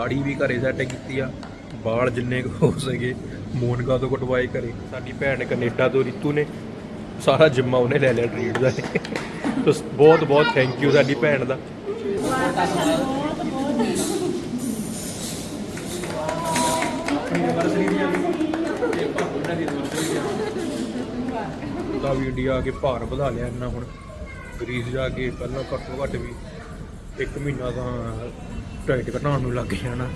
ਸਾੜੀ ਵੀ ਘਰੇ ਸੈੱਟ ਕੀਤੀ ਆ। ਵਾਲ ਜਿੰਨੇ ਕੁ ਹੋ ਸਕੇ, ਮੋਨਕਾ ਤੋਂ ਕਟਵਾਏ ਘਰੇ। ਸਾਡੀ ਭੈਣ ਕੈਨੇਡਾ ਤੋਂ ਰਿਤੂ ਨੇ। ਸਾਰਾ ਜਿੰਮਾ ਉਹਨੇ ਲੈ ਲਿਆ ਟ੍ਰੀਟ ਦਾ। ਤੋ ਬਹੁਤ ਬਹੁਤ ਥੈਂਕ ਯੂ ਸਾਡੀ ਭੈਣ ਦਾ। ਦਾ ਵੀ ਇੰਡੀਆ ਆ ਕੇ ਭਾਰ ਵਧਾ ਲਿਆ ਇੰਨਾ ਹੁਣ। ਗਰੀਸ ਜਾ ਕੇ ਪਹਿਲਾਂ ਘੱਟੋ ਘੱਟ ਵੀ ਇੱਕ ਮਹੀਨਾ ਤਾਂ ਟਾਈਟ ਘਟਾਉਣ ਨੂੰ ਲੱਗ ਜਾਣਾ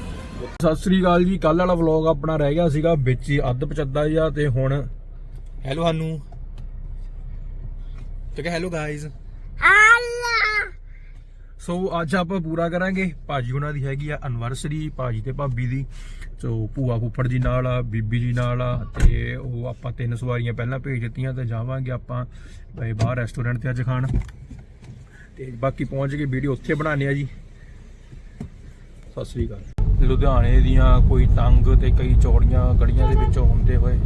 ਸਤਿ ਸ੍ਰੀ ਅਕਾਲ ਜੀ ਕੱਲ ਵਾਲਾ ਵਲੌਗ ਆਪਣਾ ਰਹਿ ਗਿਆ ਸੀਗਾ ਵਿੱਚ ਹੀ ਅੱਧ ਪਚੱਦਾ ਜਿਹਾ ਤੇ ਹੁਣ ਹੈਲੋ ਹਾਨੂੰ। ਤੇ ਹੈਲੋ ਗਾਇਜ਼ ਸੋ ਅੱਜ ਆਪਾਂ ਪੂਰਾ ਕਰਾਂਗੇ। ਭਾਜੀ ਉਹਨਾਂ ਦੀ ਹੈਗੀ ਆ ਐਨਵਰਸਰੀ ਭਾਜੀ ਤੇ ਭਾਬੀ ਦੀ। ਸੋ ਭੂਆ ਫੁੱਫੜ ਜੀ ਨਾਲ ਆ ਬੀਬੀ ਜੀ ਨਾਲ ਆ ਤੇ ਉਹ ਆਪਾਂ ਤਿੰਨ ਸਵਾਰੀਆਂ ਪਹਿਲਾਂ ਭੇਜ ਦਿੱਤੀਆਂ ਤੇ ਜਾਵਾਂਗੇ ਆਪਾਂ ਬਈ ਬਾਹਰ ਰੈਸਟੋਰੈਂਟ ਤੇ ਅੱਜ ਖਾਣ। ਤੇ ਬਾਕੀ ਪਹੁੰਚ ਕੇ ਵੀਡੀਓ ਉੱਥੇ ਬਣਾਣੇ ਆ ਜੀ। ਸਤਿ ਸ੍ਰੀ ਅਕਾਲ। ਲੁਧਿਆਣੇ ਦੀਆਂ ਕੋਈ ਤੰਗ ਤੇ ਕਈ ਚੌੜੀਆਂ ਗੜੀਆਂ ਦੇ ਵਿੱਚੋਂ ਹੁੰਦੇ ਹੋਏ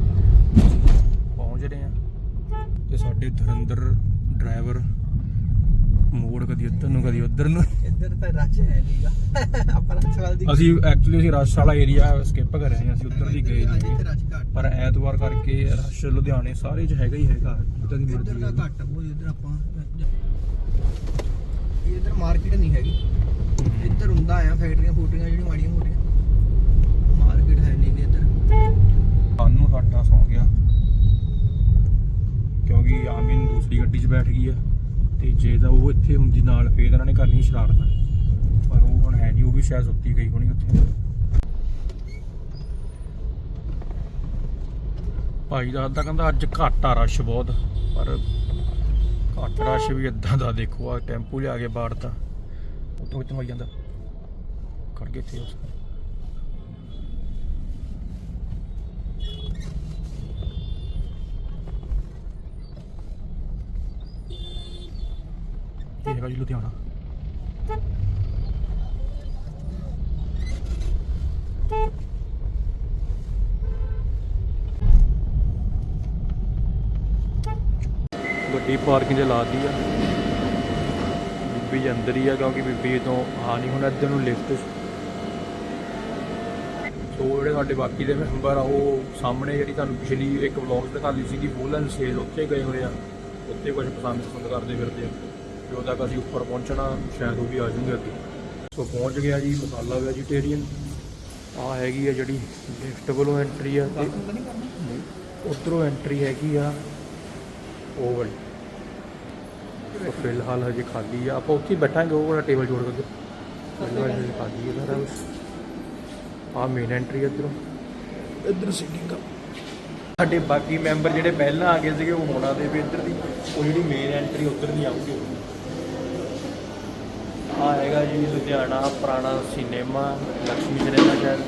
ਪਹੁੰਚ ਰਹੇ ਆ ਤੇ ਸਾਡੇ ਧਰਿੰਦਰ ਡਰਾਈਵਰ ਮੋੜ ਕਦੀ ਇੱਧਰ ਨੂੰ ਕਦੀ ਉੱਧਰ ਨੂੰ। ਇੱਧਰ ਤਾਂ ਰੱਛ ਹੈ ਨਹੀਂਗਾ ਆਪਾਂ ਰੱਛ ਵਾਲ ਦੀ ਅਸੀਂ ਐਕਚੁਅਲੀ ਅਸੀਂ ਰਸ਼ ਵਾਲਾ ਏਰੀਆ ਸਕਿਪ ਕਰ ਰਹੇ ਹਾਂ ਅਸੀਂ ਉੱਧਰ ਦੀ ਗਏ ਨਹੀਂ। ਪਰ ਐਤਵਾਰ ਕਰਕੇ ਰਸ਼ ਲੁਧਿਆਣੇ ਸਾਰੇ 'ਚ ਹੈਗਾ ਹੀ ਹੈਗਾ ਜਿੱਦਾਂ ਦੀ ਇੱਧਰ ਦਾ ਮਰਜ਼ੀ ਘੱਟ ਉਹ ਇੱਧਰ ਆਪਾਂ ਇਹ ਇੱਧਰ ਮਾਰਕੀਟ ਨਹੀਂ ਹੈਗੀ। ਇੱਧਰ ਹੁੰਦਾ ਆ, ਫੈਕਟਰੀਆਂ ਫੂਟਰੀਆਂ ਜਿਹੜੀਆਂ ਮਾੜੀਆਂ ਮੋਟੀਆਂ। ਮਾਰਕੀਟ ਹੈ ਨਹੀਂ ਇੱਧਰ। ਸਾਨੂੰ ਸਾਡਾ ਸੌ ਗਿਆ। ਕਿਉਂਕਿ ਆਮਿਨ ਦੂਸਰੀ ਗੱਡੀ 'ਚ ਬੈਠ ਗਈ ਆ। ਤੇ ਜੇ ਤਾਂ ਉਹ ਇੱਥੇ ਹੁੰਦੀ ਨਾਲ, ਫੇਰ ਇਹਨਾਂ ਨੇ ਕਰਨੀ ਸ਼ਰਾਰਤ ਪਰ ਉਹ ਹੁਣ ਹੈ ਨਹੀਂ, ਉਹ ਵੀ ਸ਼ਾਇਦ ਸੁੱਤੀ ਗਈ ਹੋਣੀ ਉੱਥੇ। ਭਾਈ ਦਾ ਤਾਂ ਕਹਿੰਦਾ, ਅੱਜ ਘੱਟ ਆ ਰਸ਼ ਬਹੁਤ। ਪਰ ਘੱਟ ਰਸ਼ ਵੀ ਇਦਾਂ ਦਾ ਦੇਖੋ, ਆ ਟੈਂਪੂ ਲਿਆ ਕੇ ਬਾੜਤਾ ਉਤੋਂ ਕਿਤੋਂ ਆਈ ਜਾਂਦਾ? ਖੜ ਗਏ ਇੱਥੇ ਉਸ ਇਹ ਹੈਗਾ ਜੀ ਲੁਧਿਆਣਾ। ਗੱਡੀ ਪਾਰਕਿੰਗ 'ਚ ਲਾਤੀ ਆ। ਬੀਬੀ ਜੀ ਅੰਦਰ ਹੀ ਆ ਕਿਉਂਕਿ ਬੀਬੀ ਤੋਂ ਆ ਨਹੀਂ ਹੁਣ ਇੱਧਰ ਨੂੰ ਲਿਫਟ ਸੋ ਜਿਹੜੇ ਸਾਡੇ ਬਾਕੀ ਦੇ ਮੈਂਬਰ ਆ ਉਹ ਸਾਹਮਣੇ ਜਿਹੜੀ ਤੁਹਾਨੂੰ ਪਿਛਲੀ ਇੱਕ ਵਲੌਗ ਦਿਖਾਈ ਸੀਗੀ ਬੋਲਨ ਸੇਲ ਉੱਥੇ ਗਏ ਹੋਏ ਆ। ਉੱਥੇ ਕੁਝ ਪਸੰਦ ਪਸੰਦ ਕਰਦੇ ਫਿਰਦੇ ਆ। ਜਦੋਂ ਤੱਕ ਅਸੀਂ ਉੱਪਰ ਪਹੁੰਚਣਾ ਸ਼ਾਇਦ ਉਹ ਵੀ ਆ ਜਾਣਗੇ ਅੱਗੇ। ਸੋ ਪਹੁੰਚ ਗਿਆ ਜੀ ਮਸਾਲਾ ਵੈਜੀਟੇਰੀਅਨ ਆ ਹੈਗੀ ਆ ਜਿਹੜੀ ਲਿਫਟ ਵੱਲੋਂ ਐਂਟਰੀ ਆ। ਤੇ ਉਧਰੋਂ ਐਂਟਰੀ ਹੈਗੀ ਆ। ਉਹ ਵਾਲੀ। ਸੋ ਫਿਲਹਾਲ ਹਜੇ ਖਾਲੀ ਆ। ਆਪਾਂ ਉੱਥੇ ਹੀ ਬੈਠਾਂਗੇ ਉਹ ਵਾਲਾ ਟੇਬਲ ਜੋੜ ਕੇ। ਫਿਲਹਾਲ ਹਜੇ ਖਾਲੀ ਹੈ ਸਾਰਾ ਕੁਛ। ਆ ਮੇਨ ਐਂਟਰੀ ਇੱਧਰੋਂ। ਇੱਧਰ ਸੀਟਿੰਗ ਆ। ਸਾਡੇ ਬਾਕੀ ਮੈਂਬਰ ਜਿਹੜੇ ਪਹਿਲਾਂ ਆ ਗਏ ਸੀਗੇ ਉਹ ਹੋਣਾ ਦੇ ਵੀ ਇੱਧਰ ਦੀ। ਉਹ ਜਿਹੜੀ ਮੇਨ ਐਂਟਰੀ ਉੱਧਰ ਦੀ ਆਊਗੀ। ਆ ਹੈਗਾ ਜੀ ਲੁਧਿਆਣਾ ਪੁਰਾਣਾ ਸਿਨੇਮਾ ਲక్ష్ਮੀ ਸਿਨੇਮਾ ਸ਼ਾਇਦ।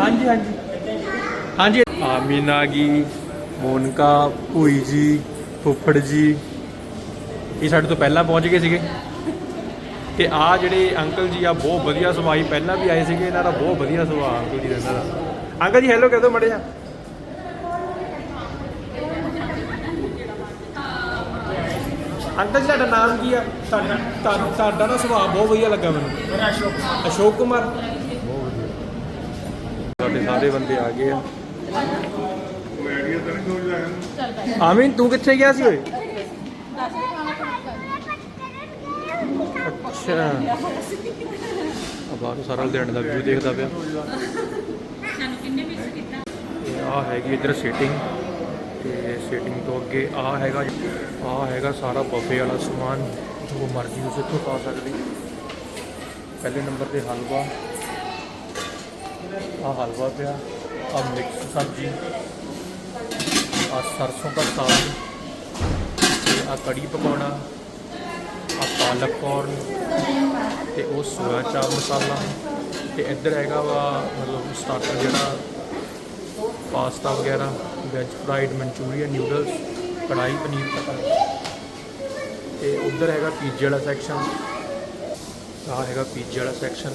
ਹਾਂਜੀ ਹਾਂਜੀ। ਹਾਂਜੀ। ਆਮੀਨ ਗਈ ਮੋਨਕਾ ਭੂਈ ਜੀ ਫੁੱਫੜ ਜੀ। ਇਹ ਸਾਡੇ ਤੋਂ ਪਹਿਲਾਂ ਪਹੁੰਚ ਗਏ ਸੀਗੇ। ਤੇ ਆ ਜਿਹੜੇ ਅੰਕਲ ਜੀ ਆ ਬਹੁਤ ਵਧੀਆ ਸਮਾਈ ਪਹਿਲਾਂ ਵੀ ਆਏ ਸੀਗੇ ਇਹਨਾਂ ਦਾ ਬਹੁਤ ਵਧੀਆ ਸੁਭਾਅ ਅੰਕਲ ਜੀ ਦਾ ਇਹਨਾਂ ਦਾ। ਅੰਕਲ ਜੀ ਹੈਲੋ ਕਹਿ ਦਿਓ ਮੜੇ ਜਾ ਅੰਕਲ ਜੀ ਤੁਹਾਡਾ ਨਾਮ ਕੀ ਆ? ਤੁਹਾਡਾ ਤੁਹਾਡਾ ਨਾ ਸੁਭਾਅ ਬਹੁਤ ਵਧੀਆ ਲੱਗਾ ਮੈਨੂੰ। ਮੇਰਾ ਅਸ਼ੋਕ ਅਸ਼ੋਕ ਕੁਮਾਰ। ਬਹੁਤ ਵਧੀਆ ਸਾਰੇ ਬੰਦੇ ਆ ਗਏ ਆ। ਆਮੀਨ ਤੂੰ ਕਿੱਥੇ ਗਿਆ ਸੀ ਓਏ? ਅੱਛਾ। ਆ ਬਾਹਰੋਂ ਸਾਰਾ ਲੁਧਿਆਣੇ ਦਾ ਵਿਊ ਦੇਖਦਾ ਪਿਆ। ਤੇ ਆ ਹੈਗੀ ਇੱਧਰ ਸੀਟਿੰਗ ਤੇ ਸੀਟਿੰਗ ਤੋਂ ਅੱਗੇ ਆ ਹੈਗਾ ਆ ਹੈਗਾ ਸਾਰਾ ਬਫੇ ਵਾਲਾ ਸਮਾਨ। ਜੋ ਮਰਜ਼ੀ ਤੁਸੀਂ ਇੱਥੋਂ ਪਾ ਸਕਦੇ ਪਹਿਲੇ ਨੰਬਰ ਤੇ ਹਲਵਾ। ਆ ਹਲਵਾ ਪਿਆ। ਆ ਮਿਕਸ ਸਬਜ਼ੀ। ਆ ਸਰਸੋਂ ਦਾ ਸਾਗ। ਤੇ ਆ ਕੜੀ ਪਕੌੜਾ। ਆ ਪਾਲਕ ਕੌਰਨ ਤੇ ਉਹ ਸੋਇਆ ਚਾਪ ਮਸਾਲਾ ਤੇ ਇੱਧਰ ਹੈਗਾ ਵਾ ਮਤਲਬ ਸਟਾਰਟਰ ਜਿਹੜਾ ਪਾਸਤਾ ਵਗੈਰਾ veg fried Manchurian noodles kadai paneer ਤੱਕ ਤੇ ਉੱਧਰ ਹੈਗਾ ਪੀਜ਼ੇ ਵਾਲਾ ਸੈਕਸ਼ਨ ਆਹ ਹੈਗਾ ਪੀਜ਼ੇ ਵਾਲਾ ਸੈਕਸ਼ਨ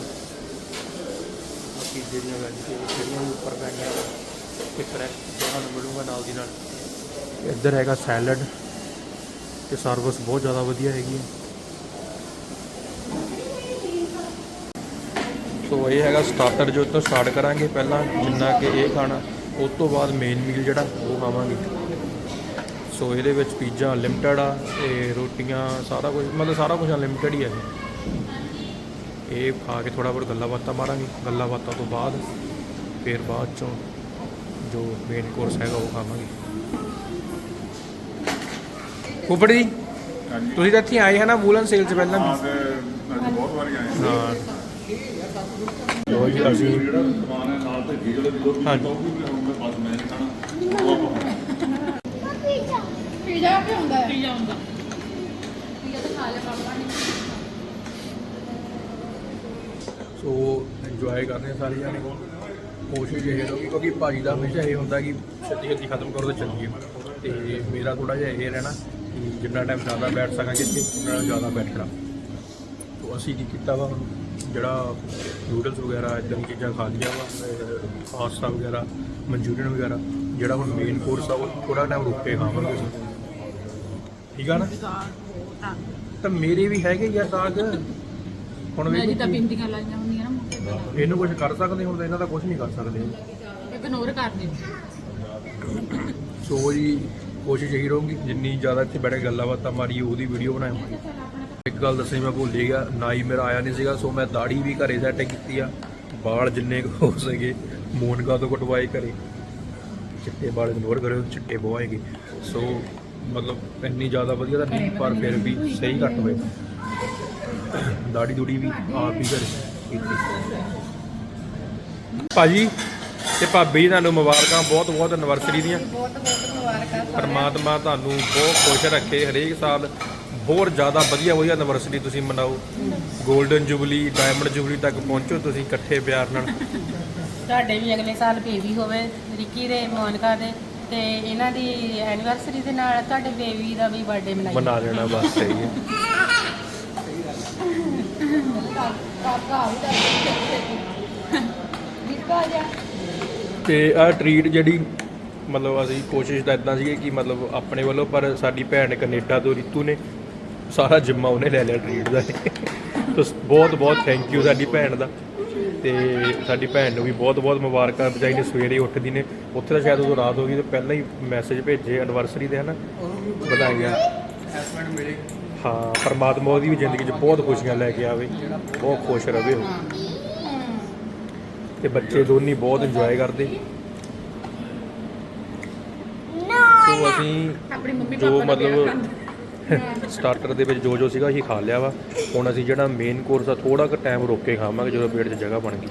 ਪੀਜ਼ੇ ਦੀਆਂ ਵੈਜੀਟੇਬਲ ਜਿਹੜੀਆਂ ਉੱਪਰ ਪੈਣੀਆਂ ਤੇ ਫਰੈਸ਼ ਤੁਹਾਨੂੰ ਮਿਲੂਗਾ ਨਾਲ ਦੀ ਨਾਲ। ਇੱਧਰ ਹੈਗਾ ਸੈਲਡ ਤੇ ਸਰਵਿਸ ਬਹੁਤ ਜ਼ਿਆਦਾ ਵਧੀਆ ਹੈਗੀ ਹੈ। ਸੋ ਇਹ ਹੈਗਾ ਸਟਾਰਟਰ ਜੋ ਤੋਂ ਸਟਾਰਟ ਕਰਾਂਗੇ ਪਹਿਲਾਂ ਜਿੰਨਾ ਕਿ ਇਹ ਖਾਣਾ ਉਸ ਤੋਂ ਬਾਅਦ ਮੇਨ ਮੀਲ ਜਿਹੜਾ ਉਹ ਖਾਵਾਂਗੇ। ਸੋ ਇਹਦੇ ਵਿੱਚ ਪੀਜ਼ਾ ਅਨਲਿਮਟਿਡ ਆ ਤੇ ਰੋਟੀਆਂ ਸਾਰਾ ਕੁਝ ਮਤਲਬ ਸਾਰਾ ਕੁਝ ਅਨਲਿਮਟਿਡ ਹੀ ਹੈ ਇਹ ਇਹ ਖਾ ਕੇ ਥੋੜਾ ਬਹੁਤ ਗੱਲਾਂ ਬਾਤਾਂ ਮਾਰਾਂਗੇ ਗੱਲਾਂ ਬਾਤਾਂ ਤੋਂ ਬਾਅਦ ਫਿਰ ਬਾਅਦ ਚੋਂ ਜੋ ਮੇਨ ਕੋਰਸ ਹੈਗਾ ਉਹ ਖਾਵਾਂਗੇ। ਉਪਰ ਜੀ ਤੁਸੀਂ ਤਾਂ ਇੱਥੇ ਆਏ ਹੈ ਨਾ ਵੂਲਨ ਸੇਲ 'ਚ ਪਹਿਲਾਂ ਵੀ? ਬਹੁਤ ਵਾਰੀ ਆਏ ਹਾਂ। ਹਾਂ ਲੋ ਜੀ ਅਸੀਂ ਜਿਹੜਾ ਸਮਾਨ ਹੈ ਨਾਲ ਤੇ ਜੀ ਜਿਹੜੇ ਦੋ ਹਾਂਜੀ। ਉਹ ਵੀ ਹੁਣ ਮੈਂ ਬਸ ਮੈਂ ਨਹੀਂ ਖਾਣਾ ਉਹ ਆਪਾਂ। ਪੀਜ਼ਾ ਵੀ ਹੁੰਦਾ ਹੈ? ਪੀਜ਼ਾ ਹੁੰਦਾ। ਪੀਜ਼ਾ ਤਾਂ ਖਾ ਲਿਆ ਪਾਪਾ ਨੇ। ਸੋ ਇੰਜੋਏ ਕਰਦੇ ਆ ਸਾਰੇ ਜਾਣੇ। ਕੋਸ਼ਿਸ਼ ਇਹ ਰਹੋ ਕਿਉਂਕਿ ਭਾਜੀ ਦਾ ਹਮੇਸ਼ਾ ਇਹ ਹੁੰਦਾ ਕਿ ਛੇਤੀ ਛੇਤੀ ਖਤਮ ਕਰੋ ਤੇ ਚੱਲੀਏ। ਤੇ ਮੇਰਾ ਥੋੜਾ ਜਿਹਾ ਇਹ ਰਹਿਣਾ ਕਿ ਜਿੰਨਾ ਟਾਈਮ ਜ਼ਿਆਦਾ ਬੈਠ ਸਕਾਂਗੇ ਇੱਥੇ ਉਨਾ ਟਾਈਮ ਜ਼ਿਆਦਾ ਬੈਠਣਾ। ਸੋ ਅਸੀਂ ਕੀ ਕੀਤਾ ਵਾ? ਹੁਣ ਜਿਹੜਾ ਨੂਡਲਸ ਵਗੈਰਾ ਇਦਾਂ ਦੀਆਂ ਚੀਜ਼ਾਂ ਖਾ ਲਈਆਂ ਵਾ ਪਾਸਤਾ ਵਗੈਰਾ ਮਨਚੂਰੀਅਨ ਵਗੈਰਾ ਜਿਹੜਾ ਹੁਣ ਮੇਨ ਕੋਰਸ ਆ ਉਹ ਥੋੜਾ ਟਾਈਮ ਰੁਕ ਕੇ ਖਾਵਾਂਗੇ ਅਸੀਂ। ਠੀਕ ਆ ਨਾ? ਤਾਂ ਮੇਰੇ ਵੀ ਹੈਗੇ ਯਾਰ ਸਾਗ। ਹੁਣ ਮੈਂ ਵੇਖੋ ਜਿੱਦਾਂ ਕੀ- ਬਿੰਦੀਆਂ ਲਾਈਆਂ ਹੁੰਦੀਆਂ ਨਾ ਮੁੱਕੇ ਤੇ ਇਹਨੂੰ ਕੁਝ ਕਰ ਸਕਦੇ ਹੁਣ ਤਾਂ ਇਹਨਾਂ ਦਾ ਕੁਝ ਨਹੀਂ ਕਰ ਸਕਦੇ। ਇਗਨੋਰ ਕਰ ਦਿਓ। ਸੋ ਜੀ ਕੋਸ਼ਿਸ਼ ਇਹੀ ਰਹੂਗੀ ਜਿੰਨੀ ਜ਼ਿਆਦਾ ਇੱਥੇ ਬੈਠੇ ਗੱਲਾਂ ਬਾਤਾਂ ਮਾਰੀ ਉਹਦੀ ਵੀਡੀਓ ਬਣਾਵਾਂਗੇ ਇੱਕ ਗੱਲ ਦੱਸਣੀ ਮੈਂ ਭੁੱਲ ਹੀ ਗਿਆ ਨਾਈ ਮੇਰਾ ਆਇਆ ਨਹੀਂ ਸੀਗਾ ਸੋ ਮੈਂ ਦਾੜੀ ਵੀ ਘਰੇ ਸੈੱਟ ਕੀਤੀ ਆ। ਵਾਲ ਜਿੰਨੇ ਕੁ ਹੋ ਸਕੇ ਮੋਨਕਾ ਤੋਂ ਕਟਵਾਏ ਘਰੇ। ਚਿੱਟੇ ਵਾਲ ਇਗਨੋਰ ਕਰਿਓ ਚਿੱਟੇ ਬਵਾਏਗੇ ਸੋ ਮਤਲਬ ਇੰਨੀ ਜ਼ਿਆਦਾ ਵਧੀਆ ਤਾਂ ਨਹੀਂ ਪਰ ਫਿਰ ਵੀ ਸਹੀ ਘੱਟ ਹੋਏ। ਦਾੜੀ ਦੂੜੀ ਵੀ ਆਪ ਹੀ ਘਰੇ ਕੀਤੀ। ਭਾਜੀ ਤੇ ਭਾਬੀ ਤੁਹਾਨੂੰ ਮੁਬਾਰਕਾਂ ਬਹੁਤ ਬਹੁਤ ਐਨਵਰਸਰੀ ਦੀਆਂ। ਬਹੁਤ ਬਹੁਤ ਮੁਬਾਰਕਾਂ ਪਰਮਾਤਮਾ ਤੁਹਾਨੂੰ ਬਹੁਤ ਖੁਸ਼ ਰੱਖੇ ਹਰੇਕ ਸਾਲ। ਬਹੁਤ ਜ਼ਿਆਦਾ ਵਧੀਆ ਵਧੀਆ ਐਨਵਰਸਰੀ ਤੁਸੀਂ ਮਨਾਓ। 골ਡਨ ਜੁਬਲੀ ਡਾਇਮੰਡ ਜੁਬਲੀ ਤੱਕ ਪਹੁੰਚੋ ਤੁਸੀਂ ਇਕੱਠੇ ਪਿਆਰ ਨਾਲ। ਤੁਹਾਡੇ ਵੀ ਅਗਲੇ ਸਾਲ ਬੇਬੀ ਹੋਵੇ ਰਿੱਕੀ ਦੇ ਮੋਨਕਾ ਦੇ ਤੇ ਇਹਨਾਂ ਦੀ ਐਨੀਵਰਸਰੀ ਦੇ ਨਾਲ ਤੁਹਾਡੇ ਬੇਬੀ ਦਾ ਵੀ ਬਰਥਡੇ ਮਨਾਈਏ। ਮਨਾ ਲੈਣਾ ਬਸ ਸਹੀ ਹੈ। ਤੇ ਆਹ ਟਰੀਟ ਜਿਹੜੀ ਮਤਲਬ ਅਸੀਂ ਕੋਸ਼ਿਸ਼ ਤਾਂ ਇਦਾਂ ਸੀਗੀ ਕਿ ਮਤਲਬ ਆਪਣੇ ਵੱਲੋਂ ਪਰ ਸਾਡੀ ਭੈਣ ਕੈਨੇਡਾ ਤੋਂ ਰਿਤੂ ਨੇ ਸਾਰਾ ਜਿੰਮਾ ਉਹਨੇ ਲੈ ਲਿਆ ਟਰੀਟ ਦਾ। ਤਾਂ ਬਹੁਤ ਬਹੁਤ ਥੈਂਕ ਯੂ ਸਾਡੀ ਭੈਣ ਦਾ। ਤੇ ਸਾਡੀ ਭੈਣ ਨੂੰ ਵੀ ਬਹੁਤ ਬਹੁਤ ਮੁਬਾਰਕਾਂ। ਬਜਾਈ ਨੇ ਸਵੇਰੇ ਉੱਠਦੀ ਨੇ। ਉੱਥੇ ਤਾਂ ਸ਼ਾਇਦ ਉਦੋਂ ਰਾਤ ਹੋ ਗਈ ਤੇ ਪਹਿਲਾਂ ਹੀ ਮੈਸੇਜ ਭੇਜੇ ਐਨਵਰਸਰੀ ਦੇ ਹਨਾ? ਵਧਾਈਆਂ ਐਸਮੈਂਟ ਮਿਲੇ ਹਾਂ ਪਰਮਾਤਮਾ ਉਹਦੀ ਵੀ ਜ਼ਿੰਦਗੀ 'ਚ ਬਹੁਤ ਖੁਸ਼ੀਆਂ ਲੈ ਕੇ ਆਵੇ। ਬਹੁਤ ਖੁਸ਼ ਰਵੇ ਉਹ। ਤੇ ਬੱਚੇ ਦੋਨੀ ਬਹੁਤ ਇੰਜੋਏ ਕਰਦੇ। ਸੋ ਅਸੀਂ ਆਪਣੀ ਮੰਮੀ ਜੋ ਮਤਲਬ। ਸਟਾਰਟਰ ਦੇ ਵਿੱਚ ਜੋ ਜੋ ਸੀਗਾ ਅਸੀਂ ਖਾ ਲਿਆ ਵਾ। ਹੁਣ ਅਸੀਂ ਜਿਹੜਾ ਮੇਨ ਕੋਰਸ ਆ ਥੋੜਾ ਕੁ ਟਾਈਮ ਰੋਕ ਕੇ ਖਾਵਾਂਗੇ ਜਦੋਂ ਪੇਟ 'ਚ ਜਗ੍ਹਾ ਬਣ ਗਈ।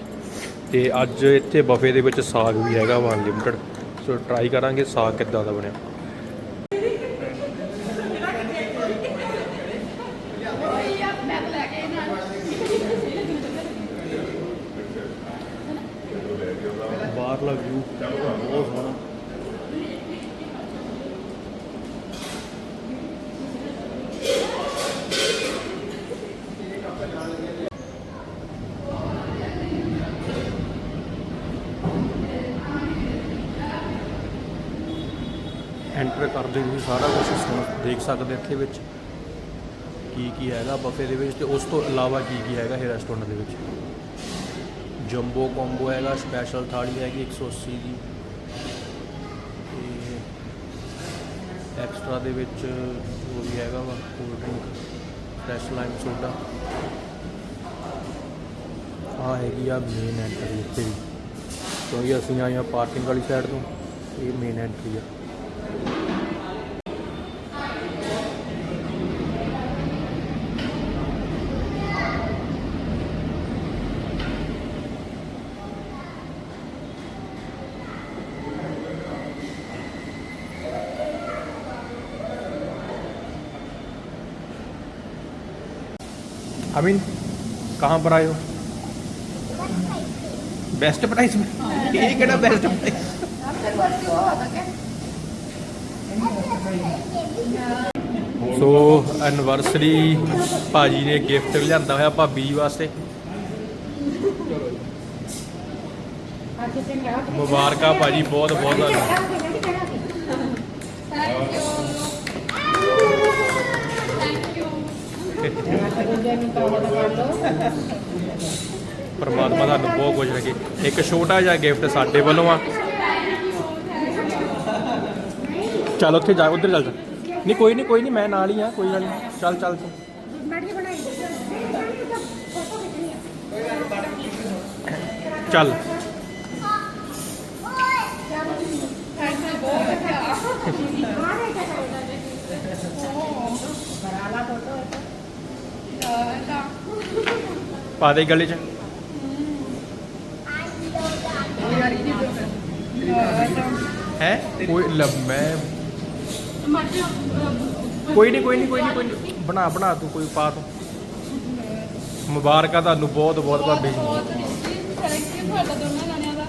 ਤੇ ਅੱਜ ਇੱਥੇ ਬਫੇ ਦੇ ਵਿੱਚ ਸਾਗ ਵੀ ਹੈਗਾ ਵਾ ਅਨਲਿਮਟਿਡ ਸੋ ਟਰਾਈ ਕਰਾਂਗੇ ਸਾਗ ਕਿੱਦਾਂ ਦਾ ਬਣਿਆ ਬਾਹਰਲਾ ਵਿਊ ਬਹੁਤ ਸੋਹਣਾ ਐਂਟਰ ਕਰਦੇ ਤੁਸੀਂ ਸਾਰਾ ਕੁਝ ਸੁਣ ਦੇਖ ਸਕਦੇ ਇੱਥੇ ਵਿੱਚ? ਕੀ ਕੀ ਹੈਗਾ ਬਫੇ ਦੇ ਵਿੱਚ ਤੇ ਉਸ ਤੋਂ ਇਲਾਵਾ ਕੀ ਕੀ ਹੈਗਾ ਇਹ ਰੈਸਟੋਰੈਂਟ ਦੇ ਵਿੱਚ? ਜੰਬੋ ਕੰਬੋ ਹੈਗਾ ਸਪੈਸ਼ਲ ਥਾਲੀ ਹੈਗੀ 180 ਦੀ। ਤੇ ਐਕਸਟਰਾ ਦੇ ਵਿੱਚ ਜੋ ਵੀ ਹੈਗਾ ਵਾ cold drink fresh lime soda ਆ ਹੈਗੀ ਆ ਮੇਨ ਐਂਟਰੀ ਇੱਥੇ ਵੀ। ਕਿਉਂਕਿ ਅਸੀਂ ਆਏ ਆ ਪਾਰਕਿੰਗ ਵਾਲੀ ਸਾਈਡ ਤੋਂ, ਇਹ ਮੇਨ ਐਂਟਰੀ ਆ। अमीन कहाँ पर आए हो बेस्ट प्राइस में ये केड़ा बेस्ट प्राइस ਸੋ ਐਨਵਰਸਰੀ ਭਾਜੀ ਨੇ ਗਿਫਟ ਲਿਆਂਦਾ ਹੋਇਆ ਭਾਬੀ ਜੀ ਵਾਸਤੇ ਮੁਬਾਰਕਾਂ ਭਾਜੀ ਬਹੁਤ ਬਹੁਤ ਤੁਹਾਨੂੰ ਪਰਮਾਤਮਾ ਤੁਹਾਨੂੰ ਬਹੁਤ ਕੁਝ ਰੱਖੇ। ਇੱਕ ਛੋਟਾ ਜਿਹਾ ਗਿਫਟ ਸਾਡੇ ਵੱਲੋਂ ਆ। ਚੱਲ ਉੱਥੇ ਜਾ, ਉੱਧਰ ਚੱਲ ਜਾ। ਨਹੀਂ, ਕੋਈ ਨਹੀਂ ਕੋਈ ਨਹੀਂ, ਮੈਂ ਨਾਲ ਹੀ ਆ, ਕੋਈ ਗੱਲ ਨਹੀਂ। ਚੱਲ ਚੱਲ ਤੂੰ ਚੱਲ। ਪਾ ਦੇ ਗਲੇ 'ਚ। ਹੈ? ਕੋਈ ਲ- ਮੈਂ ਕੋਈ ਨਹੀਂ ਕੋਈ ਨਹੀਂ ਕੋਈ ਨਹੀਂ ਕੋਈ ਨਹੀਂ ਬਣਾ ਬਣਾ ਤੂੰ ਕੋਈ ਪਾ ਤੂੰ। ਮੁਬਾਰਕਾਂ ਤੁਹਾਨੂੰ ਬਹੁਤ ਬਹੁਤ ਭਾਬੀ ਜੀ। ਬਹੁਤ ਥੈਂਕ ਯੂ ਤੁਹਾਡਾ ਦੋਨਾਂ ਜਾਣਿਆਂ ਦਾ।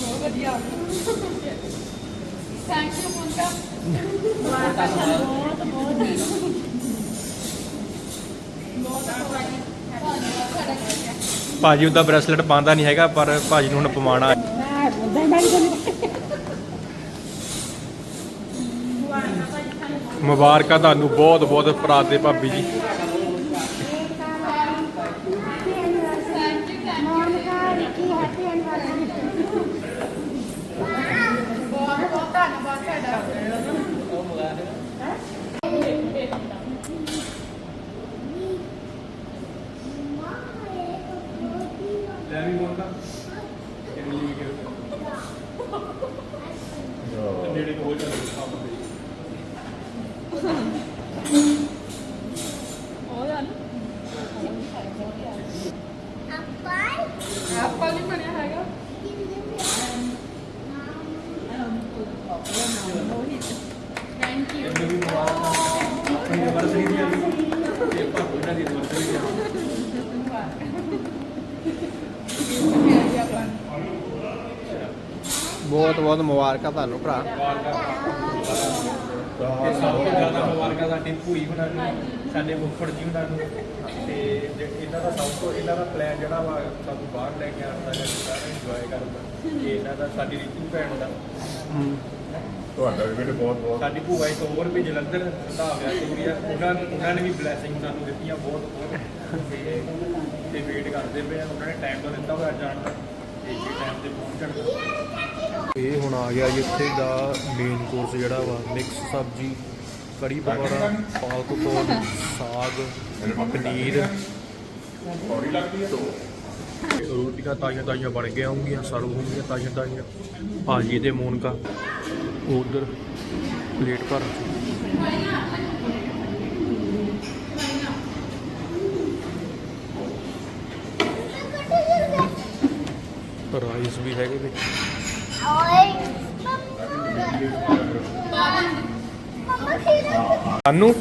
ਬਹੁਤ ਵਧੀਆ। ਥੈਂਕ ਯੂ ਮੁੰਡਾ ਬਹੁਤ ਬਹੁਤ ਭਾਜੀ ਉਹਦਾ ਬ੍ਰੈਸਲੇਟ ਪਾਉਂਦਾ ਨਹੀਂ ਹੈਗਾ, ਪਰ ਭਾਜੀ ਨੂੰ ਹੁਣ ਪਵਾਉਣਾ ਮੁਬਾਰਕਾਂ ਤੁਹਾਨੂੰ ਬਹੁਤ ਬਹੁਤ ਭਰਾ ਤੇ ਭਾਬੀ ਜੀ ਬਹੁਤ ਬਹੁਤ ਧੰਨਵਾਦ ਤੁਹਾਡਾ ਲੈ ਵੀ ਬੋਲਦਾ ਕਿੰਨੀ ਲਈ ਵੀ ਨੇੜੇ ਕੋਲ ਚੱਲ ਉਹ ਜਾਨ ਆਪਾਂ ਨਹੀਂ ਬਣਿਆ ਹੈਗਾ ਥੈਂਕ ਯੂ ਵੀ ਮੁਬਾਰਕਾਂ ਐਨਵਰਸਰੀ ਦੀ ਆ ਤੇ ਭਾਬੀ ਇਹਨਾਂ ਦੀ ਐਨਵਰਸਰੀ ਦੀ ਆ ਬਹੁਤ ਬਹੁਤ ਮੁਬਾਰਕਾਂ ਤੁਹਾਨੂੰ ਭਰਾ। ਇਹ ਸਭ ਤੋਂ ਜ਼ਿਆਦਾ ਮੁਬਾਰਕਾਂ ਸਾਡੇ ਭੂਈ ਹੁਣਾਂ ਨੂੰ ਸਾਡੇ ਮੁੱਖੜ ਜੀ ਹੁਣਾਂ ਨੂੰ। ਤੇ ਜੇ ਇਹਨਾਂ ਦਾ ਸਭ ਤੋਂ ਇਹਨਾਂ ਦਾ ਪਲਾਨ ਜਿਹੜਾ ਵਾ ਸਾਨੂੰ ਬਾਹਰ ਲੈ ਕੇ ਆਉਣ ਦਾ ਜਾਂ ਸਾਰਾ ਇੰਜੋਏ ਕਰਨ ਦਾ ਇਹ ਇਹਨਾਂ ਦਾ ਸਾਡੀ ਰੀਤੂ ਭੈਣ ਦਾ। ਤੁਹਾਡਾ ਵੀ ਬੇਟੇ ਬਹੁਤ ਬਹੁਤ। ਸਾਡੀ ਭੂਆ ਇੱਕ ਹੋਰ ਵੀ ਜਲੰਧਰ ਹੋਇਆ ਕੁੜੀਆ ਉਹਨਾਂ ਨੇ ਉਹਨਾਂ ਨੇ ਵੀ ਬਲੇਸਿੰਗ ਸਾਨੂੰ ਦਿੱਤੀਆਂ ਬਹੁਤ ਬਹੁਤ। ਤੇ ਤੇ ਵੇਟ ਕਰਦੇ ਪਏ ਆ ਉਹਨਾਂ ਨੇ ਟਾਈਮ ਤਾਂ ਦਿੱਤਾ ਹੋਇਆ ਜਾਣ ਦਾ। ਤੇ ਇਸੇ ਟਾਈਮ ਤੇ ਪਹੁੰਚਣ ਦਾ। ਇਹ ਹੁਣ ਆ ਗਿਆ ਜੀ ਇੱਥੇ ਦਾ ਮੇਨ ਕੋਰਸ ਜਿਹੜਾ ਵਾ ਮਿਕਸ ਸਬਜ਼ੀ ਕੜੀ ਪਕੌੜਾ ਪਾਲਕ ਪਕੌੜਾ ਸਾਗ ਪਨੀਰ। ਬੋਡੀ ਲੱਗਦੀ ਹੈ ਰੋਟੀਆਂ ਤਾਜ਼ੀਆਂ ਤਾਜ਼ੀਆਂ ਬਣ ਕੇ ਆਉਂਗੀਆਂ ਸਰਵ ਹੋਣਗੀਆਂ ਤਾਜ਼ੀਆਂ ਤਾਜ਼ੀਆਂ। ਭਾਜੀ ਤੇ ਮੋਨਕਾ। ਉਧਰ ਪਲੇਟ ਭਰ ਰਾਈਸ ਵੀ ਹੈਗੇ ਵਿੱਚ। ਫਿਨਿਸ਼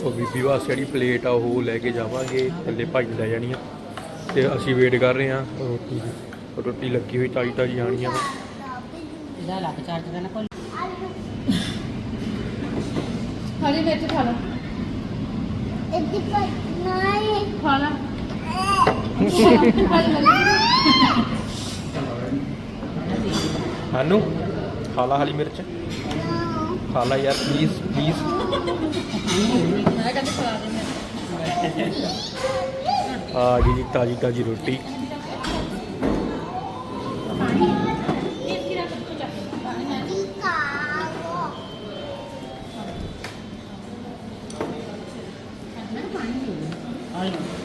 ਸੋ ਬੀਬੀ ਵਾਸਤੇ ਜਿਹੜੀ ਪਲੇਟ ਆ ਉਹ ਲੈ ਕੇ ਜਾਵਾਂਗੇ। ਥੱਲੇ ਭਾਜੀ ਲੈ ਜਾਣੀ ਆ। ਤੇ ਅਸੀਂ ਵੇਟ ਕਰ ਰਹੇ ਆ ਰੋਟੀ ਦੀ। ਰੋਟੀ ਲੱਗੀ ਹੋਈ ਤਾਜੀ ਤਾਜੀ ਆਣੀ ਆ। ਇਹਦਾ ਲੱਗ ਚਾਰਜ ਕਰਨਾ ਕੋਈ ਹਰੀ ਮਿਰਚ ਖਾ ਲਓ ਖਾ ਲਾ। ਸਾਨੂੰ ਖਾ ਲਾ ਹਰੀ ਮਿਰਚ? ਖਾ ਲਾ ਯਾਰ ਪਲੀਜ਼ ਪਲੀਜ਼ ਮੈਂ ਕਹਿੰਦੀ ਖਾ ਦੇ ਆ ਗਈ ਜੀ ਤਾਜੀ ਤਾਜੀ ਰੋਟੀ। ਇੱਧਰ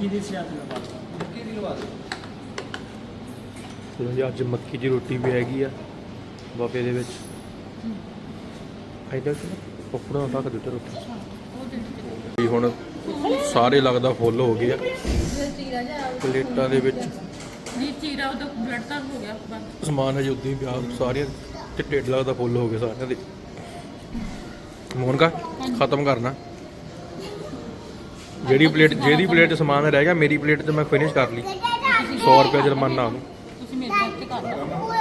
ਮੱਕੀ ਦੀ ਸਿਆਤ ਲਵਾ ਮੱਕੀ ਦੀ ਲਵਾ ਚਲੋ ਜੀ ਅੱਜ ਮੱਕੀ ਦੀ ਰੋਟੀ ਵੀ ਹੈਗੀ ਆ ਬਾਬੇ ਦੇ ਵਿੱਚ। ਐਦਾਂ ਕਿ ਪਪੜਾ ਰੱਖ ਦਿੱਤਾ ਰੋਟੀ। ਵੀ ਹੁਣ ਸਾਰੇ ਲੱਗਦਾ ਫੁੱਲ ਹੋ ਗਏ ਆ। ਜਾ ਪਲੇਟਾਂ ਦੇ ਵਿੱਚ। ਨਹੀਂ ਚੀਰਾ ਉਹਦਾ ਬਲੱਡ ਤਾਂ ਹੋ ਗਿਆ ਸਮਾਨ ਹਜੇ ਉਦਾਂ ਹੀ ਪਿਆ ਸਾਰਿਆਂ ਤੇ ਢਿੱਡ ਲੱਗਦਾ ਫੁੱਲ ਹੋ ਗਏ ਸਾਰਿਆਂ ਦੇ। ਮੋਨਕਾ ਖਤਮ ਕਰਨਾ। ਜਿਹੜੀ ਪਲੇਟ ਜਿਹਦੀ ਪਲੇਟ 'ਚ ਸਮਾਨ ਰਹਿ ਗਿਆ ਮੇਰੀ ਪਲੇਟ 'ਚ ਮੈਂ ਫਿਨਿਸ਼ ਕਰ ਲਈ। 100 ਰੁਪਏ ਜੁਰਮਾਨਾ ਉਹਨੂੰ ਤੁਸੀਂ ਮੇਰੇ ਨਾਲ ਤੇ ਕਰ ਲਓ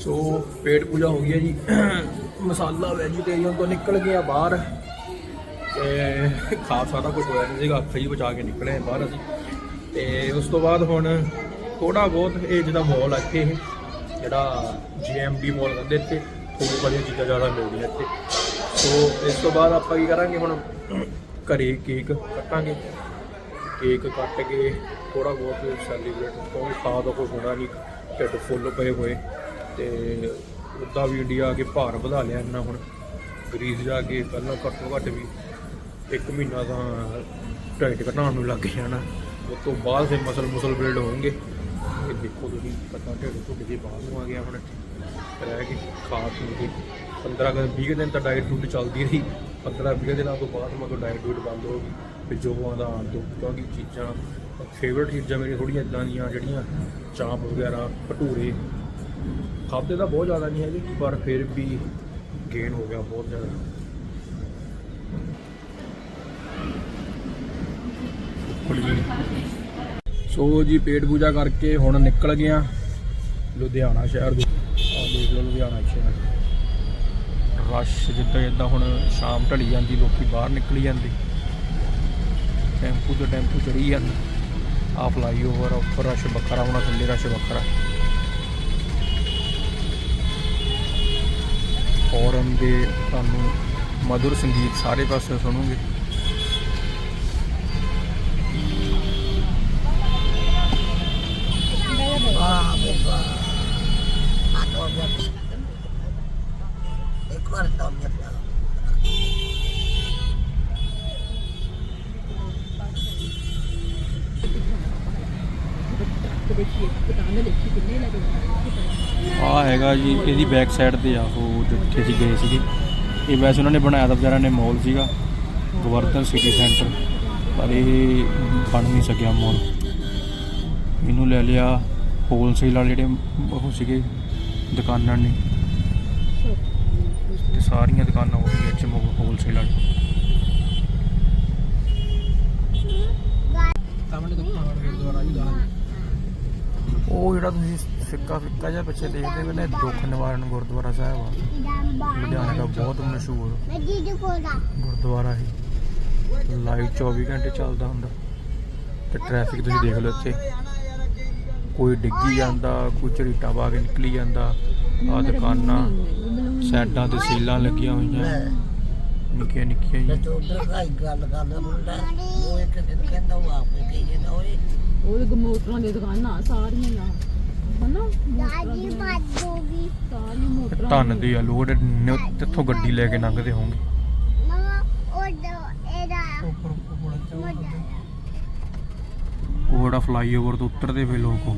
ਸੋ ਪੇਟ ਪੂਜਾ ਹੋ ਗਈ ਹੈ ਜੀ। ਮਸਾਲਾ ਵੈਜੀਟੇਰੀਅਨ ਤੋਂ ਨਿਕਲ ਗਿਆ ਬਾਹਰ। ਤੇ ਖਾ ਸਾਰਾ ਕੁਝ ਹੋਇਆ ਨਹੀਂ ਸੀਗਾ ਅੱਖਾਂ ਹੀ ਬਚਾ ਕੇ ਨਿਕਲੇ ਬਾਹਰ ਅਸੀਂ। ਤੇ ਉਸ ਤੋਂ ਬਾਅਦ ਹੁਣ ਥੋੜਾ ਬਹੁਤ ਇਹ ਜਿਹਦਾ ਮਾਲ ਹੈ ਇੱਥੇ ਇਹ ਜਿਹੜਾ ਜੀਐਮਬੀ ਮਾਲ ਕਹਿੰਦੇ ਇੱਥੇ ਥੋੜੀ ਬੜੀਆਂ ਚੀਜ਼ਾਂ ਜ਼ਿਆਦਾ ਮਿਲਦੀਆਂ ਇੱਥੇ। ਸੋ ਇਸ ਤੋਂ ਬਾਅਦ ਆਪਾਂ ਕੀ ਕਰਾਂਗੇ ਹੁਣ? ਘਰੇ ਕੇਕ ਕੱਟਾਂਗੇ। ਕੇਕ ਕੱਟ ਕੇ ਥੋੜਾ ਬਹੁਤ ਸੈਲੀਬ੍ਰੇਟ ਕਿਉਂਕਿ ਖਾ ਤਾਂ ਕੋਈ ਹੋਣਾ ਨਹੀਂ, ਢਿੱਡ ਫੁੱਲ ਪਏ ਹੋਏ। ਤੇ ਉੱਦਾਂ ਵੀ ਇੰਡੀਆ ਆ ਕੇ ਭਾਰ ਵਧਾ ਲਿਆ ਇੰਨਾ ਹੁਣ। ਗਰੀਸ ਜਾ ਕੇ ਪਹਿਲਾਂ ਘੱਟੋ ਘੱਟ ਵੀ ਇੱਕ ਮਹੀਨਾ ਤਾਂ ਡਾਈਟ ਘਟਾਉਣ ਨੂੰ ਲੱਗ ਜਾਣਾ ਉਸ ਤੋਂ ਬਾਅਦ ਫਿਰ ਮਸਲ ਮੁਸਲ ਬਿਲਡ ਹੋਣਗੇ। ਇਹ ਦੇਖੋ ਤੁਸੀਂ ਪਤਾ ਢਿੱਡ ਢੁੱਡ ਜੇ ਬਾਹਰ ਨੂੰ ਆ ਗਿਆ ਹੁਣ। ਰਹਿ ਕੇ ਖਾਦ ਨੂੰ 15 ਕੁ 20 ਦਿਨ ਤਾਂ ਡਾਈਟ ਡੂਟ ਚੱਲਦੀ ਰਹੀ। 15 20 ਦਿਨਾਂ ਤੋਂ ਬਾਅਦ ਮਤਲਬ ਡਾਈਟ ਡੂਟ ਬੰਦ ਹੋ ਗਈ। ਫਿਰ ਜੋ ਆਉਂਦਾ ਆਉਣ ਤੋਂ ਕਿਉਂਕਿ ਚੀਜ਼ਾਂ ਫੇਵਰਟ ਚੀਜ਼ਾਂ ਮੇਰੀਆਂ ਥੋੜੀਆਂ ਇਦਾਂ ਦੀਆਂ, ਜਿਹੜੀਆਂ ਚਾਂਪ ਵਗੈਰਾ, ਭਟੂਰੇ ਖਾਦੇ ਤਾਂ ਬਹੁਤ ਜ਼ਿਆਦਾ ਨਹੀਂ ਹੈਗੇ, ਪਰ ਫਿਰ ਵੀ ਗੇਨ ਹੋ ਗਿਆ ਬਹੁਤ ਜ਼ਿਆਦਾ। ਸੋ ਜੀ, ਪੇਟ ਪੂਜਾ ਕਰਕੇ ਹੁਣ ਨਿਕਲ ਗਿਆ ਲੁਧਿਆਣਾ ਸ਼ਹਿਰ ਦੇ। ਆ ਦੇਖ ਲਓ ਲੁਧਿਆਣਾ ਸ਼ਹਿਰ। ਰਸ਼ ਜਿੱਦਾਂ ਜਿੱਦਾਂ ਹੁਣ ਸ਼ਾਮ ਢਲੀ ਜਾਂਦੀ, ਲੋਕੀ ਬਾਹਰ ਨਿਕਲੀ ਜਾਂਦੇ। ਟੈਂਪੂ ਤੋਂ ਟੈਂਪੂ ਚੜੀ ਜਾਂਦੇ। ਆ ਫਲਾਈਓਵਰ ਉੱਪਰ ਰਸ਼ ਵੱਖਰਾ, ਹੋਣਾ ਥੱਲੇ ਰਸ਼ ਵੱਖਰਾ। ਫੋਰਮ ਦੇ ਤੁਹਾਨੂੰ ਮధుਰ ਸੰਗੀਤ ਸਾਰੇ ਪਾਸੇ ਸੁਣੋਗੇ। ਹੈਗਾ ਜੀ ਇਹਦੀ ਬੈਕ ਸਾਈਡ ਤੇ ਆ ਉਹ ਜਿੱਥੇ ਅਸੀਂ ਗਏ ਸੀਗੇ। ਇਹ ਵੈਸੇ ਉਹਨਾਂ ਨੇ ਬਣਾਇਆ ਤਾਂ ਵਿਚਾਰਾ ਨੇ ਮਾਲ ਸੀਗਾ ਗਵਰਧਨ ਸਿਟੀ ਸੈਂਟਰ ਪਰ ਇਹ ਬਣ ਨਹੀਂ ਸਕਿਆ ਮਾਲ ਇਹਨੂੰ ਲੈ ਲਿਆ ਹੋਲਸੇਲ ਵਾਲੇ ਜਿਹੜੇ ਉਹ ਸੀਗੇ ਦੁਕਾਨਾਂ ਨੇ। ਤੇ ਸਾਰੀਆਂ ਦੁਕਾਨਾਂ ਉਹ ਵਿੱਚ ਹੋਲਸੇਲ ਵਾਲੇ। ਸਾਹਮਣੇ ਗੁਰਦੁਆਰਾ ਦਾ ਉਹ ਜਿਹੜਾ ਤੁਸੀਂ ਫਿੱਕਾ ਫਿੱਕਾ ਜਿਹਾ ਪਿੱਛੇ ਦੇਖਦੇ ਨੇ ਦੁੱਖ ਨਿਵਾਰਨ ਗੁਰਦੁਆਰਾ ਸਾਹਿਬ ਆ। ਲੁਧਿਆਣੇ ਦਾ ਬਹੁਤ ਮਸ਼ਹੂਰ ਗੁਰਦੁਆਰਾ ਹੈ। ਲਾਈਟ 24 ਘੰਟੇ ਚੱਲਦਾ ਹੁੰਦਾ। ਤੇ ਟ੍ਰੈਫਿਕ ਤੁਸੀਂ ਦੇਖ ਲਓ ਇੱਥੇ। ਕੋਈ ਡਿੱਗੀ ਜਾਂਦਾ ਕੋਈ ਝਰੀਟਾਂ ਪਾ ਕੇ ਨਿਕਲੀ ਜਾਂਦਾ। ਆ ਦੁਕਾਨਾਂ ਸਾਈਡਾਂ ਤੇ ਸੇਲਾਂ ਲੱਗੀਆਂ ਹੋਈਆਂ। ਨਿੱਕੀਆਂ ਨਿੱਕੀਆਂ ਤੇ ਜੀ ਉਧਰ ਦਾ ਹੀ ਗੱਲ ਕਰਦਾ ਮੁੰਡਾ। ਉਹ ਇੱਕ ਦਿਨ ਕਹਿੰਦਾ ਉਹ ਆਪੇ ਕਹੀ ਜਾਂਦਾ ਓਏ ਉਹ ਮੋਟਰਾਂ ਦੀ ਦੁਕਾਨਾਂ ਸਾਰੀਆਂ ਆ। ਹਨਾ? ਦਾਦੀ ਬਾਦੋਗੀ ਸਾਰੀ ਇਹ ਮੋਟਰਾਂ ਧੰਨ ਦੇ ਆ ਲੋੜ ਇੱਥੋਂ ਗੱਡੀ ਲੈ ਕੇ ਲੰਘਦੇ ਹੋਣਗੇ। ਉੱਪਰ ਉੱਪਰ ਚੜ੍ਹ ਉਹ ਜਿਹੜਾ ਫਲਾਈਓਵਰ ਤੋਂ ਉਤਰਦੇ ਵੇ ਲੋਕ ਉਹ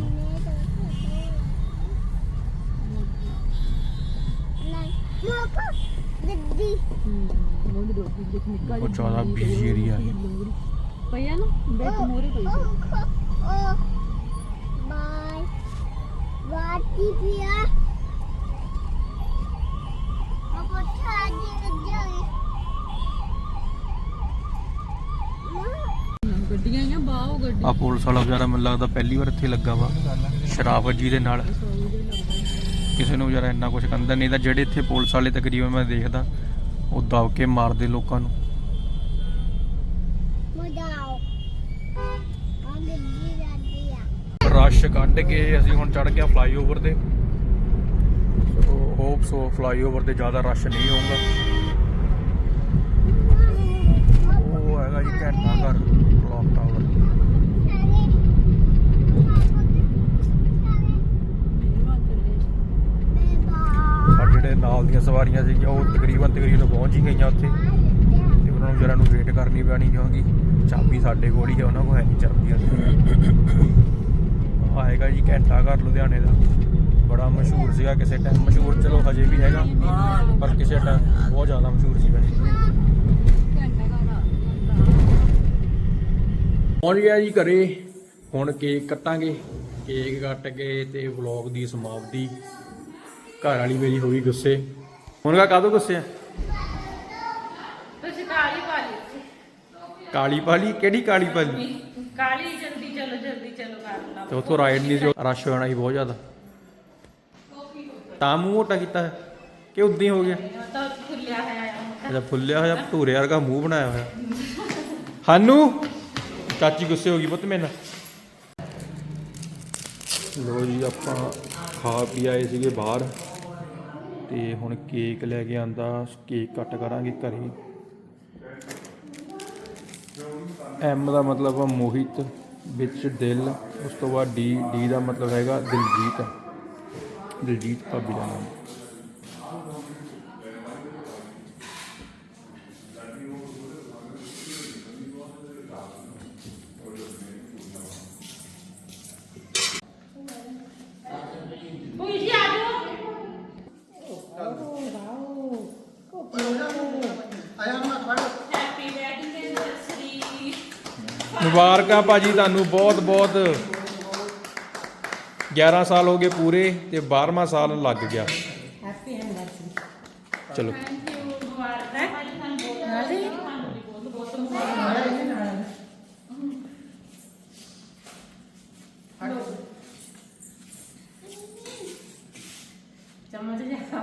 ਬਹੁਤ ਜ਼ਿਆਦਾ busy area ਹੈ। ਪਈਆ ਨਾ ਬੈਠ ਮੋਰੇ ਪਈ ਗੱਡੀਆਂ ਆ ਬਾਹੋ ਗੱਡੀ। ਆ ਪੁਲਿਸ ਵਾਲਾ ਵਿਚਾਰਾ ਮੈਨੂੰ ਲੱਗਦਾ ਪਹਿਲੀ ਵਾਰ ਇੱਥੇ ਲੱਗਾ ਵਾ ਸ਼ਰਾਫਤ ਜੀ ਦੇ ਨਾਲ। ਕਿਸੇ ਨੂੰ ਵਿਚਾਰਾ ਇੰਨਾ ਕੁਝ ਕਹਿੰਦਾ ਨਹੀਂ ਤਾਂ ਜਿਹੜੇ ਇੱਥੇ ਪੁਲਿਸ ਵਾਲੇ ਤਕਰੀਬਨ ਮੈਂ ਦੇਖਦਾ ਉਹ ਦਬ ਕੇ ਮਾਰਦੇ ਲੋਕਾਂ ਨੂੰ। ਰਸ਼ ਕੱਢ ਕੇ ਅਸੀਂ ਹੁਣ ਚੜ ਗਿਆ ਫਲਾਈਓਵਰ ਤੇ। ਸੋ ਹੋਪ ਸੋ ਫਲਾਈਓਵਰ ਤੇ ਜ਼ਿਆਦਾ ਰਸ਼ ਨਹੀਂ ਹੋਊਗਾ। ਉਹ ਹੈਗਾ ਜੀ ਘੰਟਾ ਘਰ ਕਲੌਕ ਟਾਵਰ ਜਿਹੜੇ ਨਾਲ ਦੀਆਂ ਸਵਾਰੀਆਂ ਸੀਗੀਆਂ ਉਹ ਤਕਰੀਬਨ ਤਕਰੀਬਨ ਪਹੁੰਚ ਹੀ ਗਈਆਂ ਉੱਥੇ। ਤੇ ਉਹਨਾਂ ਨੂੰ ਜਰਾ ਨੂੰ ਵੇਟ ਕਰਨੀ ਪੈਣੀ ਕਿਉਂਕਿ ਚਾਬੀ ਸਾਡੇ ਕੋਲ ਹੀ ਹੈ ਉਹਨਾਂ ਕੋਲ ਹੈ ਨਹੀਂ ਚਾਬੀ ਆਏਗਾ ਜੀ ਘੰਟਾ ਘਰ ਲੁਧਿਆਣੇ ਦਾ। ਬੜਾ ਮਸ਼ਹੂਰ ਸੀਗਾ ਕਿਸੇ ਟਾਈਮ ਮਸ਼ਹੂਰ ਚਲੋ ਹਜੇ ਵੀ ਹੈਗਾ ਪਰ ਕਿਸੇ ਟਾਈਮ ਬਹੁਤ ਜ਼ਿਆਦਾ ਮਸ਼ਹੂਰ ਸੀਗਾ ਜੀ। ਪਹੁੰਚ ਗਿਆ ਜੀ ਘਰੇ। ਹੁਣ ਕੇਕ ਕੱਟਾਂਗੇ। ਕੇਕ ਕੱਟ ਕੇ ਤੇ ਵਲੌਗ ਦੀ ਸਮਾਪਤੀ। ਘਰ ਵਾਲੀ ਮੇਰੀ ਹੋ ਗਈ ਗੁੱਸੇ। ਹੁਣ ਕਾ ਕਾਦੋਂ ਗੁੱਸੇ ਆ? ਕਾਲੀ ਵਾਲੀ ਕਾਲੀ ਪਾਲੀ ਕਿਹੜੀ ਕਾਲੀ ਪਾਲੀ ਕਾਲੀ ਜਲਦੀ ਚਲੋ ਜਲਦੀ। ਤੇ ਉਥੋਂ ਰਾਈਡ ਨਹੀਂ ਸੀ ਰਸ਼ ਹੋਣਾ ਸੀ ਬਹੁਤ ਜ਼ਿਆਦਾ। ਤਾਂ ਮੂੰਹ ਮੋਟਾ ਕੀਤਾ ਹੈ। ਕਿ ਉਦਾਂ ਹੀ ਹੋ ਗਿਆ। ਤਾਂ ਖੁੱਲਿਆ ਹੋਇਆ ਆ ਅੱਛਾ, ਫੁੱਲਿਆ ਹੋਇਆ, ਭਟੂਰੇ ਵਰਗਾ ਮੂੰਹ ਬਣਾਇਆ ਹੋਇਆ। ਹਾਨੂ, ਚਾਚੀ ਗੁੱਸੇ ਹੋ ਗਈ ਪੁੱਤ ਮੇਰੇ ਨਾਲ। ਲੋ ਜੀ, ਆਪਾਂ ਖਾ ਪੀ ਆਏ ਸੀਗੇ ਬਾਹਰ। ਤੇ ਹੁਣ ਕੇਕ ਲੈ ਕੇ ਆਂਦਾ, ਕੇਕ ਕੱਟ ਕਰਾਂਗੇ ਘਰੇ। ਐਮ ਦਾ ਮਤਲਬ ਆ ਮੋਹਿਤ। ਵਿੱਚ ਦਿਲ, ਉਸ ਤੋਂ ਬਾਅਦ ਡੀ ਡੀ ਦਾ ਮਤਲਬ ਹੈਗਾ ਦਿਲਜੀਤ। ਦਿਲਜੀਤ ਭਾਬੀ ਦਾ ਨਾਮ ਕੋਈ ਜੀ ਆ ਜਾਓ ਹੈਪੀ ਵੈਡਿੰਗ ਐਨਵਰਸਰੀ ਮੁਬਾਰਕਾਂ ਭਾਜੀ ਤੁਹਾਨੂੰ ਬਹੁਤ ਬਹੁਤ 11 ਸਾਲ ਹੋ ਗਏ ਪੂਰੇ ਤੇ 12ਵਾਂ ਸਾਲ ਲੱਗ ਗਿਆ। ਹੈਪੀ ਐਨਵਰਸਰੀ ਚਲੋ। ਚਮਚ ਜਿਹਾ ਖਾ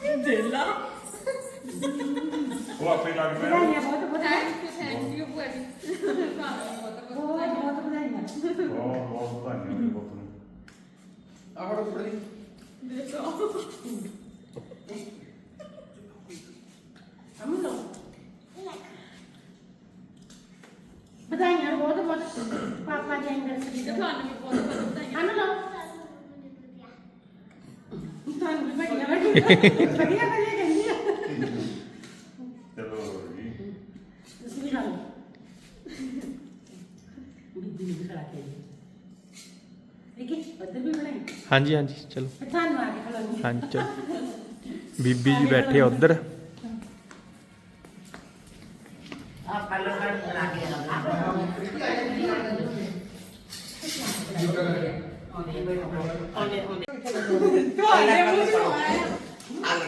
ਕੇ ਜੇਲਾ ਉਹ ਆਪੇ ਲੱਗ ਪਿਆ। ਵਧਾਈਆਂ ਵਧਾਈਆਂ ਥੈਂਕ ਯੂ ਭੂਆ ਜੀ ਬਹੁਤ ਬਹੁਤ ਵਧਾਈਆਂ ਬਹੁਤ ਬਹੁਤ ਧੰਨਵਾਦ ਪੁੱਤ ਨੂੰ ਆਹ ਫੜੋ ਫੜੀ ਅਮਨੋ ਵਧਾਈਆਂ ਬਹੁਤ ਬਹੁਤ ਪਾਪਾ ਜੀ ਐਨਵਰਸਰੀ ਤੇ ਤੁਹਾਨੂੰ ਵੀ ਬਹੁਤ ਬਹੁਤ ਵਧਾਈਆਂ ਅਮਨੋ ਤੁਹਾਨੂੰ ਵੀ ਬੜੀਆਂ ਬੜੀਆਂ ਬੜੀਆਂ ਬੜੀਆਂ ਕਹਿੰਦੀਆਂ ਚਲੋ ਜੀ ਤੁਸੀਂ ਵੀ ਖਾ ਲਓ ਬੀਬੀ ਨੂੰ ਵੀ ਖਿਲਾ ਕੇ ਆਈ ਦੇਖੀ ਉੱਧਰ ਵੀ ਬਣਾਈ ਹਾਂਜੀ ਹਾਂਜੀ ਚਲੋ ਫਿਰ ਤੁਹਾਨੂੰ ਆ ਕੇ ਖਿਲਾਉਂਗੀ ਹਾਂਜੀ ਚਲੋ ਬੀਬੀ ਜੀ ਬੈਠੇ ਆ ਉੱਧਰ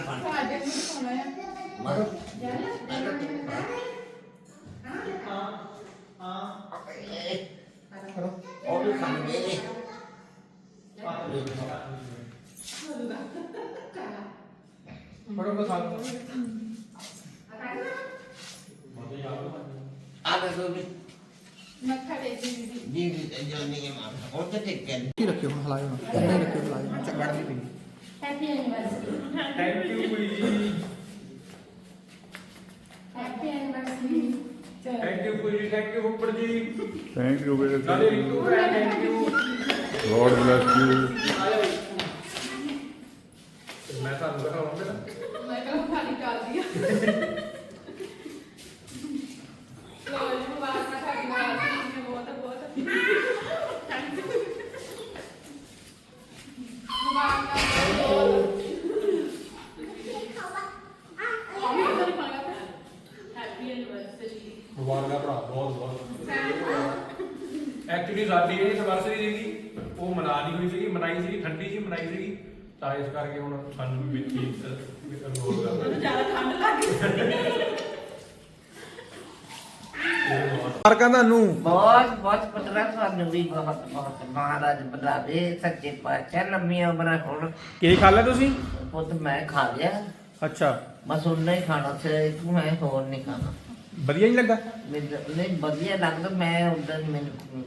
ਫੜੋ ਬਸ ਆਹ ਕੀ ਰੱਖਿਓ ਹੁਣ ਹਲਾਇਓ ਨਾ ਇੰਨਾ ਹੀ ਰੱਖਿਓ ਹਲਾਇਓ ਨਾ ਚੜ੍ਹ ਨਹੀਂ ਪਈ happy anniversary thank you ji happy anniversary thank you ji thank you ਉੱਪਰ ਜੀ ਥੈਂਕ ਯੂ ਬੇਟੇ ਨਾਲੇ Rinku thank you God bless you ਮੈਂ ਤੁਹਾਨੂੰ ਦਿਖਾਉਂਗਾ ਨਾ ਮੈਂ ਕਹਿੰਦਾ ਖਾਲੀ ਚੱਲਦੀ ਆ ਲੋ ਜੀ ਮੁਬਾਰਕਾਂ ਤੁਹਾਡੀ ਨਾਲ ਬਹੁਤ ਬਹੁਤ ਮੁਬਾਰਕਾਂ ਹੈਪੀ ਐਨਵਰਸਰੀ ਮੁਬਾਰਕਾਂ ਭਰਾ ਬਹੁਤ ਬਹੁਤ ਐਕਚੁਅਲੀ ਸਾਡੀ ਇਹ ਐਨਵਰਸਰੀ ਸੀਗੀ ਉਹ ਮਨਾ ਨਹੀਂ ਹੋਈ ਸੀਗੀ ਮਨਾਈ ਸੀਗੀ ਠੰਡੀ ਜੀ ਮਨਾਈ ਸੀਗੀ ਤਾਂ ਇਸ ਸਾਨੂੰ ਵੀ ਵਿੱਚ ਰੋਲ ਕਰਦਾ ਜ਼ਿਆਦਾ ਠੰਡ ਲੱਗ ਗਈ ਮੁਬਾਰਕਾਂ ਤੁਹਾਨੂੰ ਬਹੁਤ ਬਹੁਤ ਪੁੱਤਰਾ ਤੁਹਾਨੂੰ ਵੀ ਬਹੁਤ ਬਹੁਤ ਮਹਾਰਾਜ ਬਧਾਵੇ ਸੱਚੇ ਪਾਤਸ਼ਾਹ ਲੰਮੀਆਂ ਉਮਰਾਂ ਹੋਣ। ਕੀ ਖਾ ਲਿਆ ਤੁਸੀਂ? ਪੁੱਤ ਮੈਂ ਖਾ ਲਿਆ। ਅੱਛਾ। ਬਸ ਉਹਨਾਂ ਹੀ ਖਾਣਾ ਸੀ ਤੂੰ ਮੈਂ ਹੋਰ ਨਹੀਂ ਖਾਣਾ। ਵਧੀਆ ਨਹੀਂ ਲੱਗਾ? ਮੈਨੂੰ ਨਹੀਂ ਵਧੀਆ ਲੱਗਦਾ ਮੈਂ ਉਧਰ ਮੈਨੂੰ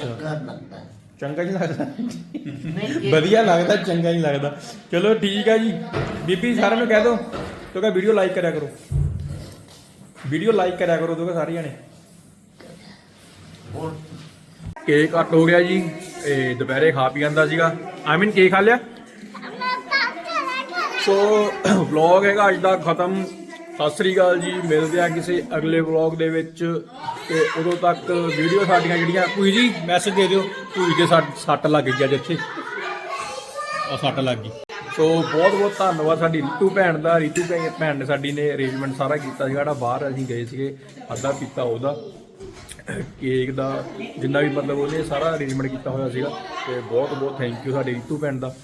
ਲੱਗਦਾ। ਚੰਗਾ ਨਹੀਂ ਲੱਗਦਾ। ਵਧੀਆ ਲੱਗਦਾ ਚੰਗਾ ਨਹੀਂ ਲੱਗਦਾ। ਚਲੋ ਠੀਕ ਆ ਜੀ। ਬੀਬੀ ਸਾਰਿਆਂ ਨੂੰ ਕਹਿ ਦਿਓ ਕਿਉਂਕਿ ਵੀਡੀਓ ਲਾਈਕ ਕਰਿਆ ਕਰੋ। ਵੀਡੀਓ ਲਾਈਕ ਕਰਿਆ ਕਰੋ ਦੋਗੇ ਸਾਰੇ ਜਣੇ ਹੋਰ? ਕੇਕ ਕੱਟ ਹੋ ਗਿਆ ਜੀ ਇਹ ਦੁਪਹਿਰੇ ਖਾ ਪੀ ਜਾਂਦਾ ਸੀਗਾ। ਆਈ ਕੇਕ ਖਾ ਲਿਆ? ਸੋ ਵਲੌਗ ਹੈਗਾ ਅੱਜ ਦਾ ਖਤਮ। ਸਤਿ ਸ੍ਰੀ ਅਕਾਲ ਜੀ, ਮਿਲਦੇ ਆ ਕਿਸੇ ਅਗਲੇ ਵਲੌਗ ਦੇ ਵਿੱਚ। ਤੇ ਉਦੋਂ ਤੱਕ ਵੀਡੀਓ ਸਾਡੀਆਂ ਜਿਹੜੀਆਂ, ਕੋਈ ਜੀ ਮੈਸੇਜ ਦੇ ਦਿਓ, ਕੋਈ ਦੇ ਸੱਟ ਸੱਟ ਲੱਗ ਗਈ ਅੱਜ ਇੱਥੇ। ਆ ਸੱਟ ਲੱਗ ਗਈ। ਸੋ ਬਹੁਤ ਬਹੁਤ ਧੰਨਵਾਦ ਸਾਡੀ ਰੀਤੂ ਭੈਣ ਦਾ। ਰੀਤੂ ਭੈ- ਭੈਣ ਨੇ ਸਾਡੀ ਨੇ ਅਰੇਂਜਮੈਂਟ ਸਾਰਾ ਕੀਤਾ ਸੀਗਾ ਜਿਹੜਾ ਬਾਹਰ ਅਸੀਂ ਗਏ ਸੀਗੇ ਅੱਧਾ ਪੀਤਾ ਉਹਦਾ। ਕੇਕ ਦਾ, ਜਿੰਨਾ ਵੀ ਮਤਲਬ ਉਹਨੇ ਸਾਰਾ ਅਰੇਂਜਮੈਂਟ ਕੀਤਾ ਹੋਇਆ ਸੀਗਾ। ਤੇ ਬਹੁਤ ਬਹੁਤ ਥੈਂਕ ਯੂ ਸਾਡੇ ਰੀਤੂ ਭੈਣ ਦਾ।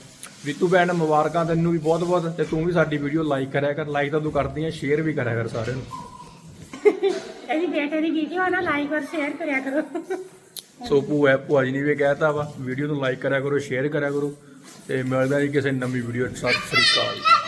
ਰੀਤੂ ਭੈਣ ਮੁਬਾਰਕਾਂ ਤੈਨੂੰ ਵੀ ਬਹੁਤ ਬਹੁਤ ਤੇ ਤੂੰ ਵੀ ਸਾਡੀ ਵੀਡੀਓ ਲਾਈਕ ਕਰਿਆ ਕਰ ਲਾਈਕ ਤਾਂ ਤੂੰ ਕਰਦੀ ਆ ਸ਼ੇਅਰ ਵੀ ਕਰਿਆ ਕਰ ਸਾਰਿਆਂ ਨੂੰ। ਇਹਦੀ ਬੇਟੇ ਦੀ ਵੀਡੀਓ ਨਾ ਲਾਈਕ ਔਰ ਸ਼ੇਅਰ ਕਰਿਆ ਕਰੋ। ਸੋ ਭੂਆ ਭੂਆ ਜੀ ਨੇ ਵੀ ਕਹਿਤਾ ਵਾ ਵੀਡੀਓ ਨੂੰ ਲਾਈਕ ਕਰਿਆ ਕਰੋ ਸ਼ੇਅਰ ਕਰਿਆ ਕਰੋ ਤੇ ਮਿਲਦਾ ਜੀ ਕਿਸੇ ਨਵੀਂ ਵੀਡੀਓ ਸਤਿ ਸ੍ਰੀ ਅਕਾਲ।